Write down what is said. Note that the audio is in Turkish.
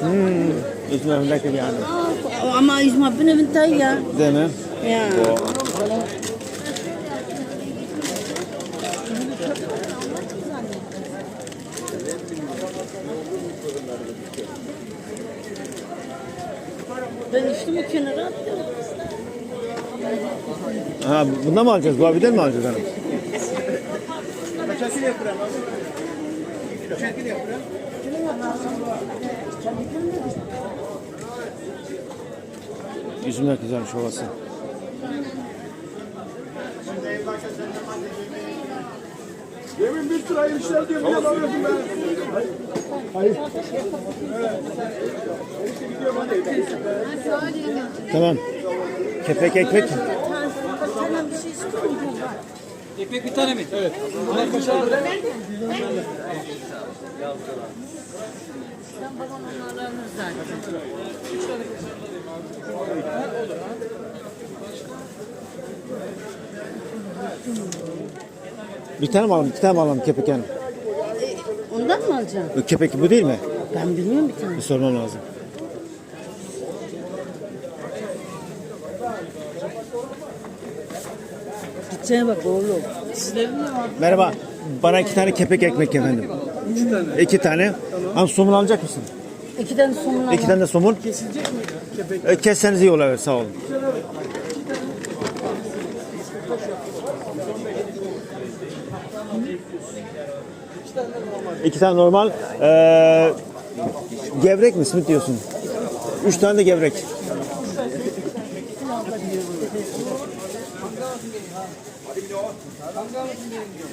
Hmm, İzmir lekker yani. Ama İzmir benim ya. Değil mi? Ya. Ben üstümü kenara attım. Ha bundan mı alacağız? Bu abiden mi alacağız hanım? Yüzümler güzelmiş ovası. Yemin bir sırayı işler diyor. Niye alıyorsun ben? Tamam. Kepek ekmek. Sana bir şey istiyorum. Ekmek bir tane mi? Evet. Ben babam onlarla alır zaten. Bir tane mi alalım? İki tane mi alalım kepek yani? Ondan mı alacaksın? Bu Kepek bu değil mi? Ben bilmiyorum bir tane. Bir sormam lazım. Gideceğe bak oğlum. Sizlerin mi var? Merhaba. Bana iki tane kepek ekmek efendim. İki tane. İki tane. Ama somun alacak mısın? İki tane somun İki tane de somun. Kesilecek mi? Kepek. Kesseniz iyi olur sağ olun. İki tane normal. Ee, gevrek mi? Simit diyorsun. Üç tane de gevrek. 반가운 신경이요. 반가운 신경이요.